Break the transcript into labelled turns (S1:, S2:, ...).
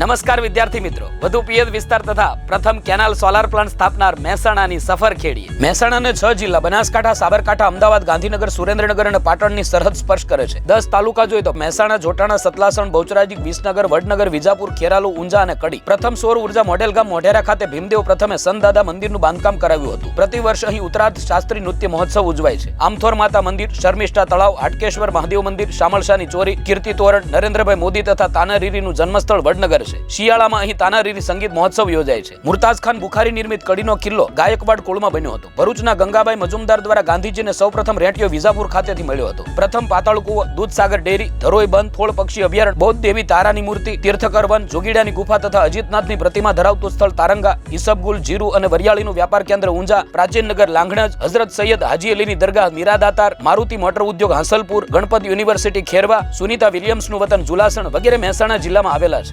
S1: નમસ્કાર વિદ્યાર્થી મિત્રો. વધુ પિયત વિસ્તાર તથા પ્રથમ કેનાલ સોલાર પ્લાન્ટ સ્થાપનાર મહેસાણાની સફર ખેડી મહેસાણાને છ જિલ્લા, બનાસકાંઠા, સાબરકાંઠા, અમદાવાદ, ગાંધીનગર, સુરેન્દ્રનગર અને પાટણની સરહદ સ્પર્શ કરે છે. દસ તાલુકા જોઈએ તો મહેસાણા, જોટાણા, સતલાસણ, બહુચરાજી, વિસનગર, વડનગર, વિજાપુર, ખેરાલુ, ઊંઝા અને કડી. પ્રથમ સૌર ઊર્જા મોડેલ ગામ મોઢેરા ખાતે ભીમદેવ પ્રથમે સંતદાદા મંદિરનું બાંધકામ કરાવ્યું હતું. પ્રતિ વર્ષ અહીં ઉત્તરાર્ધ શાસ્ત્રી નૃત્ય મહોત્સવ ઉજવાય છે. આમથોર માતા મંદિર, શર્મિષ્ઠા તળાવ, હાટકેશ્વર, મહાદેવ મંદિર, શામળશાની ચોરી, કીર્તિ તોરણ, નરેન્દ્રભાઈ મોદી તથા તાનારીરીનું જન્મસ્થળ વડનગર છે. શિયાળામાં અહીં તાનારીરી સંગીત મહોત્સવ યોજાય છે. મુરતાઝ ખાન બુખારી નિર્મિત કડીનો કિલ્લો ગાયકવાડ કુળમાં બન્યો હતો. ભરૂચના ગંગાબાઈ મજુમદાર દ્વારા ગાંધીજીને સૌપ્રથમ રેંટિયો વિજાપુર ખાતેથી મળ્યો હતો. પ્રથમ પાતાળ કુવો, દૂધસાગર ડેરી, ધરોઈ બંધ થોળ પક્ષી અભયારણ્ય, બૌદ્ધ દેવી તારાની મૂર્તિ તીર્થકર વન જોગીડાની ગુફા તથા અજીતનાથની પ્રતિમા ધરાવતું સ્થળ તારંગા, ઈસબગુલ, જીરુ અને વરિયાળીનું વ્યાપાર કેન્દ્ર ઊંઝા, પ્રાચીન નગર લાંઘણજ હઝરત સૈયદ હાજી અલીની દરગાહ મીરાદાતાર, મારુતિ મોટર ઉદ્યોગ હાંસલપુર, ગણપત યુનિવર્સિટી ખેરવા, સુનિતા વિલિયમ્સનું વતન જુલાસણ વગેરે મહેસાણા જિલ્લામાં આવેલા છે.